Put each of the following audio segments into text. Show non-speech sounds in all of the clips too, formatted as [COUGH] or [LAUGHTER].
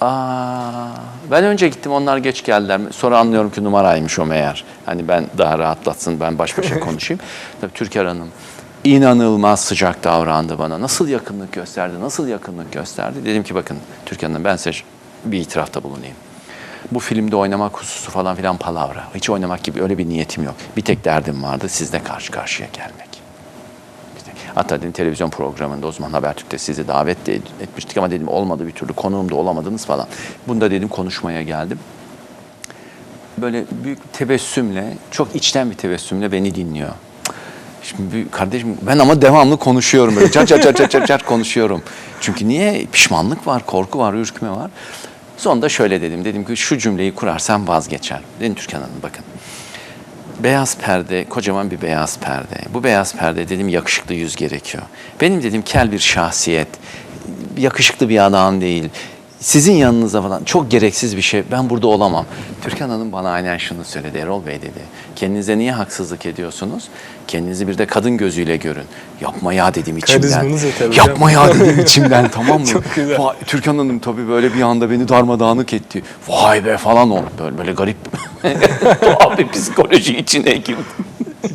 Aa, ben önce gittim onlar geç geldiler. Sonra anlıyorum ki numaraymış o meğer. Hani ben daha rahatlatsın ben baş başa [LAUGHS] konuşayım. Tabii Türker Hanım inanılmaz sıcak davrandı bana. Nasıl yakınlık gösterdi, nasıl yakınlık gösterdi. Dedim ki bakın Türker Hanım ben size bir itirafta bulunayım. Bu filmde oynamak hususu falan filan palavra. Hiç oynamak gibi öyle bir niyetim yok. Bir tek derdim vardı sizle karşı karşıya gelmek. Hatta televizyon programında o zaman Habertürk'te sizi davet de etmiştik ama dedim olmadı bir türlü konuğum olamadınız falan. Bunda dedim konuşmaya geldim. Böyle büyük tebessümle, çok içten bir tebessümle beni dinliyor. Şimdi bir- kardeşim ben ama devamlı konuşuyorum böyle çat çat çat çat çat, çat konuşuyorum. Çünkü niye? Pişmanlık var, korku var, ürkme var. Sonunda şöyle dedim. Dedim ki şu cümleyi kurarsam vazgeçer. Dedim Türkan Hanım bakın. Beyaz perde, kocaman bir beyaz perde. Bu beyaz perde dedim yakışıklı yüz gerekiyor. Benim dedim kel bir şahsiyet, yakışıklı bir adam değil. Sizin yanınıza falan çok gereksiz bir şey. Ben burada olamam. Türkan Hanım bana aynen şunu söyledi. Erol Bey dedi. Kendinize niye haksızlık ediyorsunuz? Kendinizi bir de kadın gözüyle görün. Yapma ya dedim içimden. Yapma ya dedim [LAUGHS] içimden tamam mı? Vay, Türkan Hanım tabii böyle bir anda beni darmadağınık etti. Vay be falan oldu. Böyle, böyle garip [LAUGHS] tuhaf bir psikoloji içine girdim.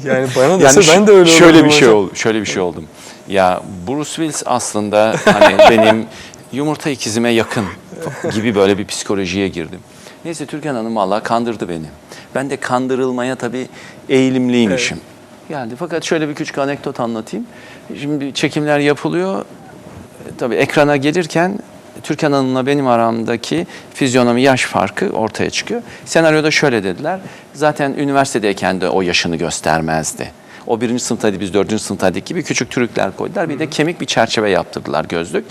Yani bana dese ş- ben de öyle şöyle bir şey hocam. oldu. Şöyle bir şey oldum. Ya Bruce Willis aslında hani benim [LAUGHS] yumurta ikizime yakın gibi böyle bir psikolojiye girdim. Neyse Türkan Hanım vallahi kandırdı beni. Ben de kandırılmaya tabii eğilimliymişim. Geldi fakat şöyle bir küçük anekdot anlatayım. Şimdi çekimler yapılıyor. Tabii ekrana gelirken Türkan Hanım'la benim aramdaki fizyonomi yaş farkı ortaya çıkıyor. Senaryoda şöyle dediler. Zaten üniversitedeyken de o yaşını göstermezdi. O birinci sınıftaydı, biz dördüncü sınıftaydık gibi küçük türükler koydular. Bir de kemik bir çerçeve yaptırdılar gözlük.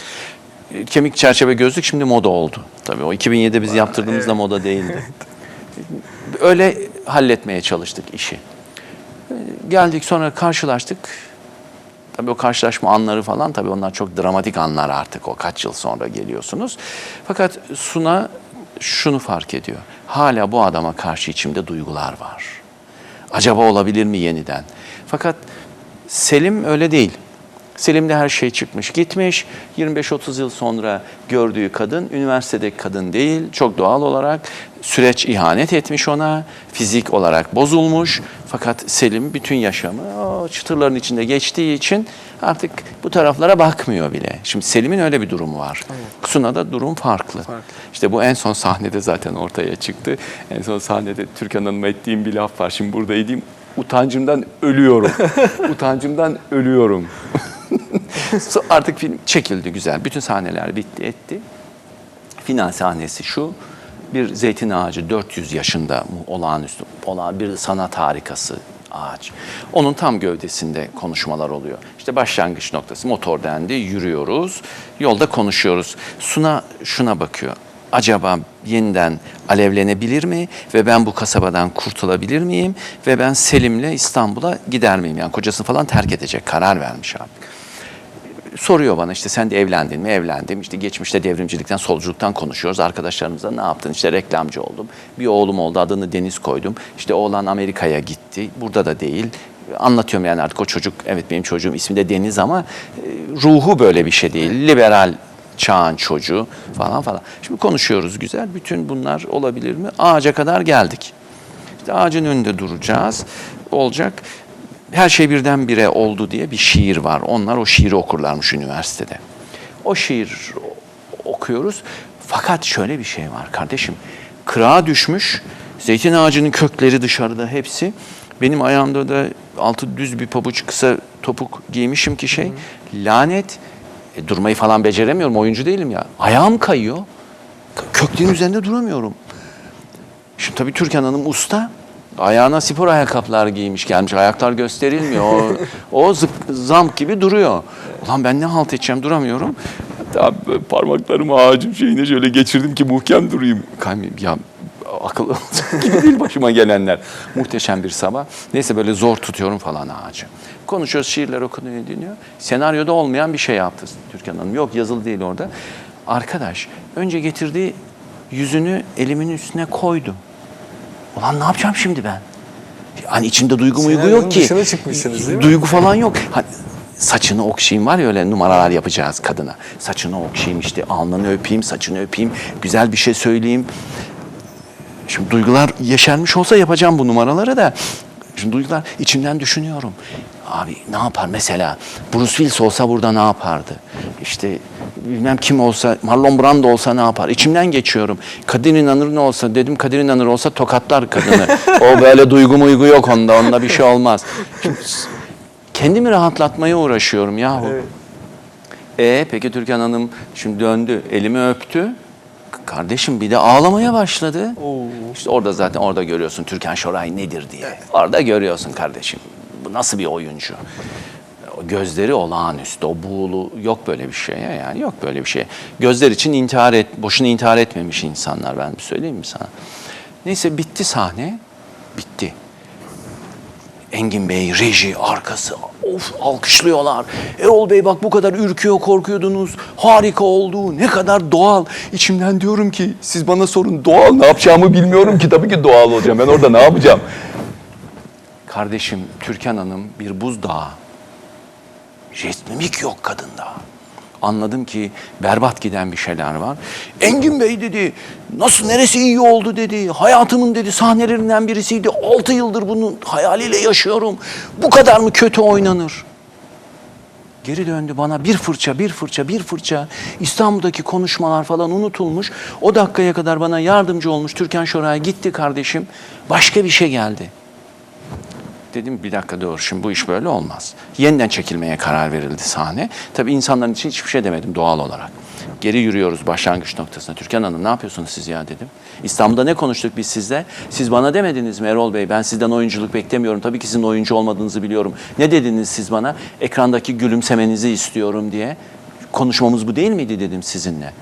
Kemik çerçeve gözlük şimdi moda oldu. Tabii o 2007'de biz yaptırdığımızda moda değildi. [LAUGHS] Öyle halletmeye çalıştık işi. E, Geldik sonra karşılaştık. Tabii o karşılaşma anları falan tabii onlar çok dramatik anlar artık o kaç yıl sonra geliyorsunuz. Fakat Suna şunu fark ediyor. Hala bu adama karşı içimde duygular var. Acaba olabilir mi yeniden? Fakat Selim öyle değil. Selim'de her şey çıkmış gitmiş. 25-30 yıl sonra gördüğü kadın üniversitedeki kadın değil. Çok doğal olarak süreç ihanet etmiş ona. Fizik olarak bozulmuş. Fakat Selim bütün yaşamı o çıtırların içinde geçtiği için artık bu taraflara bakmıyor bile. Şimdi Selim'in öyle bir durumu var. Suna'da durum farklı. İşte bu en son sahnede zaten ortaya çıktı. En son sahnede Türkan Hanım'a ettiğim bir laf var. Şimdi burada edeyim. Utancımdan ölüyorum. [LAUGHS] Utancımdan ölüyorum. [LAUGHS] Artık film çekildi güzel. Bütün sahneler bitti etti. Final sahnesi şu. Bir zeytin ağacı 400 yaşında olağanüstü olan bir sanat harikası ağaç. Onun tam gövdesinde konuşmalar oluyor. İşte başlangıç noktası motor dendi, yürüyoruz, yolda konuşuyoruz. Suna şuna bakıyor. Acaba yeniden alevlenebilir mi ve ben bu kasabadan kurtulabilir miyim ve ben Selim'le İstanbul'a gider miyim? Yani kocasını falan terk edecek karar vermiş abi soruyor bana işte sen de evlendin mi? Evlendim. İşte geçmişte devrimcilikten, solculuktan konuşuyoruz. Arkadaşlarımıza ne yaptın? İşte reklamcı oldum. Bir oğlum oldu. Adını Deniz koydum. İşte oğlan Amerika'ya gitti. Burada da değil. Anlatıyorum yani artık o çocuk, evet benim çocuğum ismi de Deniz ama e, ruhu böyle bir şey değil. Liberal çağın çocuğu falan falan. Şimdi konuşuyoruz güzel. Bütün bunlar olabilir mi? Ağaca kadar geldik. İşte ağacın önünde duracağız. Olacak. Her şey birdenbire oldu diye bir şiir var. Onlar o şiiri okurlarmış üniversitede. O şiir okuyoruz. Fakat şöyle bir şey var kardeşim. Kırağa düşmüş. Zeytin ağacının kökleri dışarıda hepsi. Benim ayağımda da altı düz bir pabuç kısa topuk giymişim ki şey. Lanet. E, durmayı falan beceremiyorum. Oyuncu değilim ya. Ayağım kayıyor. Köklerin üzerinde duramıyorum. Şimdi tabii Türkan Hanım usta. Ayağına spor ayakkabılar giymiş gelmiş. Ayaklar gösterilmiyor. O, o zıp, zamp gibi duruyor. Ulan ben ne halt edeceğim duramıyorum. Hatta parmaklarımı ağacın şeyine şöyle geçirdim ki muhkem durayım. Kaymayayım. Ya akıl [LAUGHS] gibi değil başıma gelenler. Muhteşem bir sabah. Neyse böyle zor tutuyorum falan ağacı. Konuşuyoruz, şiirler okunuyor, ediliyor. Senaryoda olmayan bir şey yaptı Türkan Hanım. Yok yazılı değil orada. Arkadaş önce getirdiği yüzünü elimin üstüne koydu. Ulan ne yapacağım şimdi ben? Hani içimde duygu muygu yok ki. dışına çıkmışsınız değil mi? Duygu falan yok. Hani saçını okşayayım var ya öyle numaralar yapacağız kadına. Saçını okşayayım işte alnını öpeyim, saçını öpeyim, güzel bir şey söyleyeyim. Şimdi duygular yeşermiş olsa yapacağım bu numaraları da. Şimdi duygular içimden düşünüyorum. Abi ne yapar mesela? Bruce Willis olsa burada ne yapardı? İşte bilmem kim olsa, Marlon Brando olsa ne yapar? İçimden geçiyorum. Kadir İnanır ne olsa, dedim Kadir İnanır olsa tokatlar kadını. o böyle duygu muygu yok onda, onda bir şey olmaz. Şimdi kendimi rahatlatmaya uğraşıyorum yahu. Evet. E peki Türkan Hanım şimdi döndü, elimi öptü. Kardeşim bir de ağlamaya başladı. Oo. İşte orada zaten orada görüyorsun Türkan Şoray nedir diye. Orada görüyorsun kardeşim. Nasıl bir oyuncu? Gözleri olağanüstü. O buğulu yok böyle bir şey ya yani yok böyle bir şey. Gözler için intihar et, boşuna intihar etmemiş insanlar ben söyleyeyim mi sana? Neyse bitti sahne. Bitti. Engin Bey, reji, arkası, of alkışlıyorlar. Erol Bey bak bu kadar ürküyor, korkuyordunuz. Harika oldu, ne kadar doğal. İçimden diyorum ki siz bana sorun doğal ne yapacağımı bilmiyorum ki. Tabii ki doğal olacağım. Ben orada ne yapacağım? Kardeşim Türkan Hanım bir buzdağı. Mimik yok kadında. Anladım ki berbat giden bir şeyler var. Engin Bey dedi, nasıl neresi iyi oldu dedi. Hayatımın dedi sahnelerinden birisiydi. Altı yıldır bunun hayaliyle yaşıyorum. Bu kadar mı kötü oynanır? Geri döndü bana bir fırça, bir fırça, bir fırça. İstanbul'daki konuşmalar falan unutulmuş. O dakikaya kadar bana yardımcı olmuş Türkan Şoray'a gitti kardeşim. Başka bir şey geldi. Dedim bir dakika dur şimdi bu iş böyle olmaz. Yeniden çekilmeye karar verildi sahne. Tabii insanların için hiçbir şey demedim doğal olarak. Geri yürüyoruz başlangıç noktasına. Türkan Hanım ne yapıyorsunuz siz ya dedim. İstanbul'da ne konuştuk biz sizle? Siz bana demediniz mi Erol Bey ben sizden oyunculuk beklemiyorum. Tabii ki sizin oyuncu olmadığınızı biliyorum. Ne dediniz siz bana? Ekrandaki gülümsemenizi istiyorum diye. Konuşmamız bu değil miydi dedim sizinle.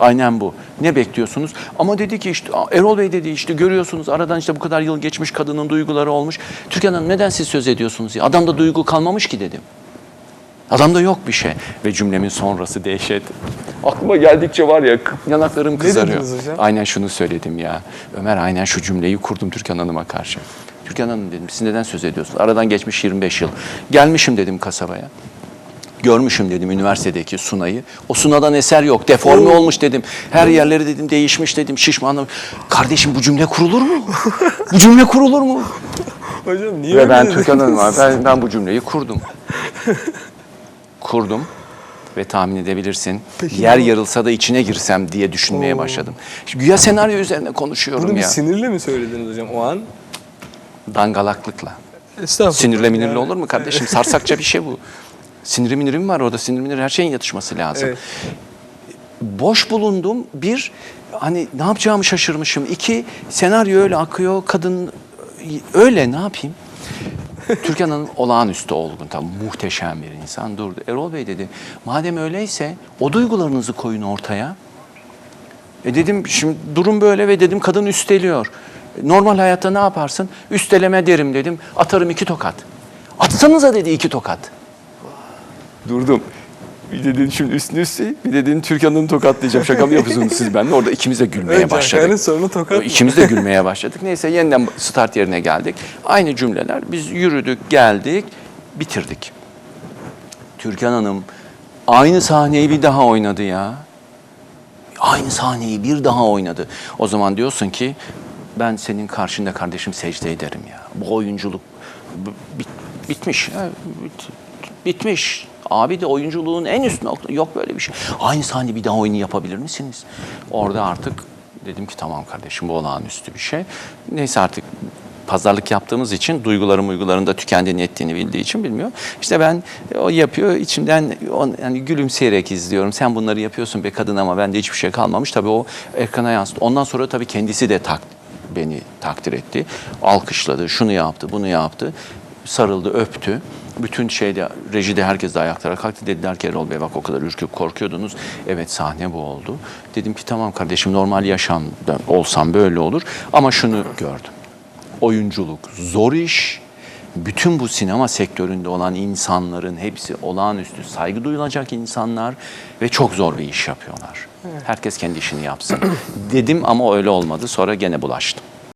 Aynen bu. Ne bekliyorsunuz? Ama dedi ki işte Erol Bey dedi işte görüyorsunuz aradan işte bu kadar yıl geçmiş kadının duyguları olmuş. Türkan Hanım neden siz söz ediyorsunuz ya? Adamda duygu kalmamış ki dedim. Adamda yok bir şey. Ve cümlemin sonrası dehşet. Aklıma geldikçe var ya yanaklarım kızarıyor. dediniz hocam? Aynen şunu söyledim ya. Ömer aynen şu cümleyi kurdum Türkan Hanım'a karşı. Türkan Hanım dedim siz neden söz ediyorsunuz? Aradan geçmiş 25 yıl. Gelmişim dedim kasabaya. Görmüşüm dedim üniversitedeki Sunay'ı. O Suna'dan eser yok. Deforme olmuş dedim. Her yerleri dedim değişmiş dedim. Şişmanım. Kardeşim bu cümle kurulur mu? bu cümle kurulur mu? Hocam niye Ve ben? Türkan Hanım'a ben, ben bu cümleyi kurdum. [LAUGHS] kurdum ve tahmin edebilirsin. Peki yer yarılsa da içine girsem diye düşünmeye Oo. başladım. Şimdi güya senaryo üzerine konuşuyorum Bunu ya. sinirle mi söylediniz hocam o an? Dangalaklıkla. Estağfurullah. Sinirle minirle Yani- olur mu kardeşim? Sarsakça bir şey bu. [LAUGHS] Siniri miniri mi var orada? Sinir minir her şeyin yatışması lazım. Evet. Boş bulundum. Bir, hani ne yapacağımı şaşırmışım. İki, senaryo öyle akıyor. Kadın öyle ne yapayım? [LAUGHS] Türkan Hanım olağanüstü olgun. Tam muhteşem bir insan durdu. Erol Bey dedi, madem öyleyse o duygularınızı koyun ortaya. E dedim şimdi durum böyle ve dedim kadın üsteliyor. Normal hayatta ne yaparsın? Üsteleme derim dedim. Atarım iki tokat. Atsanıza dedi iki tokat. Durdum. Bir dedin şimdi üstüne üstü, bir dedin Türkan Hanım'ı tokatlayacağım. Şaka mı yapıyorsunuz siz benimle? Orada ikimiz de gülmeye Önce başladık. hakaret sonra tokat? İkimiz de gülmeye başladık. Neyse yeniden start yerine geldik. Aynı cümleler. Biz yürüdük, geldik, bitirdik. Türkan Hanım aynı sahneyi bir daha oynadı ya. Aynı sahneyi bir daha oynadı. O zaman diyorsun ki ben senin karşında kardeşim secde ederim ya. Bu oyunculuk bit- bitmiş. ya, bit- bitmiş. Abi de oyunculuğun en üst nokta. Yok böyle bir şey. Aynı sahne bir daha oyunu yapabilir misiniz? Orada artık dedim ki tamam kardeşim bu olağanüstü bir şey. Neyse artık pazarlık yaptığımız için duyguların uyguların da tükendiğini ettiğini bildiği için bilmiyor. İşte ben o yapıyor içimden o, yani gülümseyerek izliyorum. Sen bunları yapıyorsun be kadın ama bende hiçbir şey kalmamış. Tabii o ekrana yansıdı. Ondan sonra tabii kendisi de tak, beni takdir etti. Alkışladı, şunu yaptı, bunu yaptı. Sarıldı, öptü. Bütün şeyde, rejide herkes de ayaklara kalktı. Dediler ki Erol Bey bak o kadar ürküp korkuyordunuz. Evet sahne bu oldu. Dedim ki tamam kardeşim normal yaşamda olsam böyle olur. Ama şunu gördüm oyunculuk zor iş. Bütün bu sinema sektöründe olan insanların hepsi olağanüstü saygı duyulacak insanlar ve çok zor bir iş yapıyorlar. Herkes kendi işini yapsın. Dedim ama öyle olmadı. Sonra gene bulaştım.